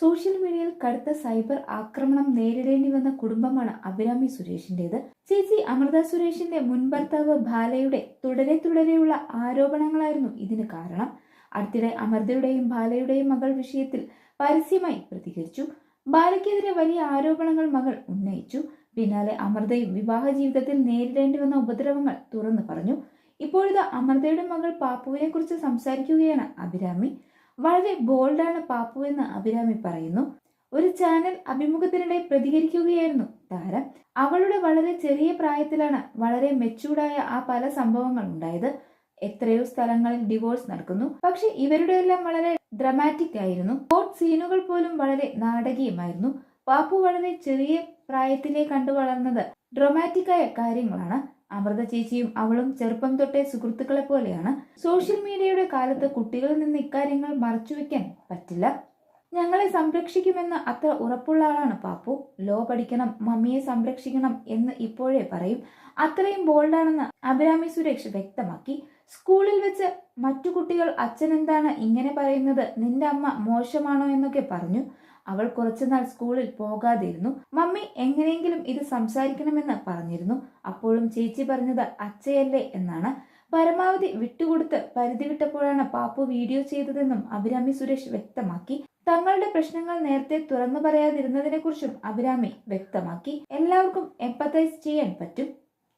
Social മീഡിയയിൽ കടുത്ത cyber ആക്രമണം നേരിടേണ്ടി വന്ന കുടുംബമാണ് അഭിരാമി സുരേഷിന്റേത്. ചേച്ചി അമൃത സുരേഷിന്റെ മുൻ ഭർത്താവ് ബാലയുടെ തുടരെ തുടരെയുള്ള ആരോപണങ്ങളായിരുന്നു ഇതിന് കാരണം. അടുത്തിടെ അമൃതയുടെയും ബാലയുടെയും മകൾ വിഷയത്തിൽ പരസ്യമായി പ്രതികരിച്ചു. ബാലയ്ക്കെതിരെ വലിയ ആരോപണങ്ങൾ മകൾ ഉന്നയിച്ചു. പിന്നാലെ അമൃതയും വിവാഹ ജീവിതത്തിൽ നേരിടേണ്ടി വന്ന ഉപദ്രവങ്ങൾ തുറന്നു പറഞ്ഞു. ഇപ്പോഴിത് അമൃതയുടെ മകൾ പാപ്പുവിനെ കുറിച്ച് സംസാരിക്കുകയാണ് അഭിരാമി. വളരെ ബോൾഡാണ് പാപ്പു എന്ന് അഭിരാമി പറയുന്നു. ഒരു ചാനൽ അഭിമുഖത്തിനിടെ പ്രതികരിക്കുകയായിരുന്നു. താരം അവളുടെ വളരെ ചെറിയ പ്രായത്തിലാണ് വളരെ മെച്ചൂർഡായ ആ പല സംഭവങ്ങൾ ഉണ്ടായത്. എത്രയോ സ്ഥലങ്ങളിൽ ഡിവോഴ്സ് നടക്കുന്നു. പക്ഷെ ഇവരുടെ എല്ലാം വളരെ ഡ്രമാറ്റിക് ആയിരുന്നു. കോർട്ട് സീനുകൾ പോലും വളരെ നാടകീയമായിരുന്നു. പാപ്പു വളരെ ചെറിയ പ്രായത്തിലേ കണ്ടു വളർന്നത്. ഡ്രൊമാറ്റിക്കായ കാര്യങ്ങളാണ്. അമൃത ചേച്ചിയും അവളും ചെറുപ്പം തൊട്ടേ സുഹൃത്തുക്കളെ പോലെയാണ്. സോഷ്യൽ മീഡിയയുടെ കാലത്ത് കുട്ടികളിൽ നിന്ന് ഇക്കാര്യങ്ങൾ മറച്ചുവെക്കാൻ പറ്റില്ല. ഞങ്ങളെ സംരക്ഷിക്കുമെന്ന് അത്ര ഉറപ്പുള്ള ആളാണ് പാപ്പു. ലോ പഠിക്കണം മമ്മിയെ സംരക്ഷിക്കണം എന്ന് ഇപ്പോഴേ പറയും. അത്രയും ബോൾഡാണെന്ന് അഭിരാമി സുരേഷ് വ്യക്തമാക്കി. സ്കൂളിൽ വെച്ച് മറ്റു കുട്ടികൾ അച്ഛൻ എന്താണ് ഇങ്ങനെ പറയുന്നത്? നിന്റെ അമ്മ മോശമാണോ എന്നൊക്കെ പറഞ്ഞു. അവൾ കുറച്ചുനാൾ സ്കൂളിൽ പോകാതിരുന്നു. മമ്മി എങ്ങനെയെങ്കിലും ഇത് സംസാരിക്കണമെന്ന് പറഞ്ഞിരുന്നു. അപ്പോഴും ചേച്ചി പറഞ്ഞത് അച്ഛയല്ലേ എന്നാണ്. പരമാവധി വിട്ടുകൊടുത്ത് പരിധി വിട്ടപ്പോഴാണ് പാപ്പു വീഡിയോ ചെയ്തതെന്നും അഭിരാമി സുരേഷ് വ്യക്തമാക്കി. തങ്ങളുടെ പ്രശ്നങ്ങൾ നേരത്തെ തുറന്നു പറയാതിരുന്നതിനെക്കുറിച്ചും അഭിരാമി വ്യക്തമാക്കി. എല്ലാവർക്കും എമ്പത്തൈസ് ചെയ്യാൻ പറ്റും.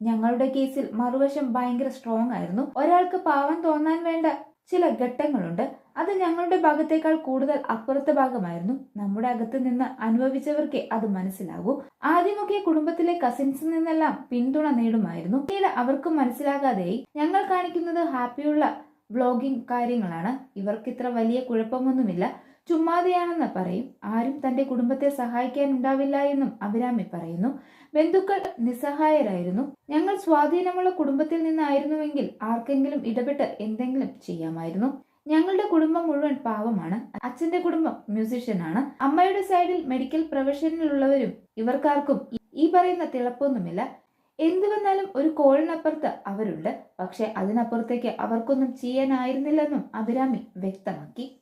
ഞങ്ങളുടെ കേസിൽ മറുവശം ഭയങ്കര സ്ട്രോങ് ആയിരുന്നു. ഒരാൾക്ക് പാവം തോന്നാൻ വേണ്ട ചില ഘട്ടങ്ങളുണ്ട്. അത് ഞങ്ങളുടെ ഭാഗത്തേക്കാൾ കൂടുതൽ അപ്പുറത്തെ ഭാഗമായിരുന്നു. നമ്മുടെ അകത്ത് നിന്ന് അനുഭവിച്ചവർക്കേ അത് മനസ്സിലാകൂ. ആദ്യമൊക്കെ കുടുംബത്തിലെ കസിൻസിൽ നിന്നെല്ലാം പിന്തുണ നേടുമായിരുന്നു. പിന്നീട് അവർക്കും മനസ്സിലാകാതെയായി. ഞങ്ങൾ കാണിക്കുന്നത് ഹാപ്പിയുള്ള വ്ളോഗിംഗ് കാര്യങ്ങളാണ്. ഇവർക്ക് ഇത്ര വലിയ കുഴപ്പമൊന്നുമില്ല. ചുമ്മാതെയാണെന്ന് പറയും. ആരും തന്റെ കുടുംബത്തെ സഹായിക്കാൻ ഉണ്ടാവില്ല എന്നും അഭിരാമി പറയുന്നു. ബന്ധുക്കൾ നിസ്സഹായരായിരുന്നു. ഞങ്ങൾ സ്വാധീനമുള്ള കുടുംബത്തിൽ നിന്നായിരുന്നുവെങ്കിൽ ആർക്കെങ്കിലും ഇടപെട്ട് എന്തെങ്കിലും ചെയ്യാമായിരുന്നു. ഞങ്ങളുടെ കുടുംബം മുഴുവൻ പാവമാണ്. അച്ഛന്റെ കുടുംബം മ്യൂസിഷ്യനാണ്. അമ്മയുടെ സൈഡിൽ മെഡിക്കൽ പ്രൊഫഷനിലുള്ളവരും ഇവർക്കാർക്കും ഈ പറയുന്ന തിളപ്പൊന്നുമില്ല. എന്തു വന്നാലും ഒരു കോളിനപ്പുറത്ത് അവരുണ്ട്. പക്ഷെ അതിനപ്പുറത്തേക്ക് അവർക്കൊന്നും ചെയ്യാനായിരുന്നില്ലെന്നും അഭിരാമി വ്യക്തമാക്കി.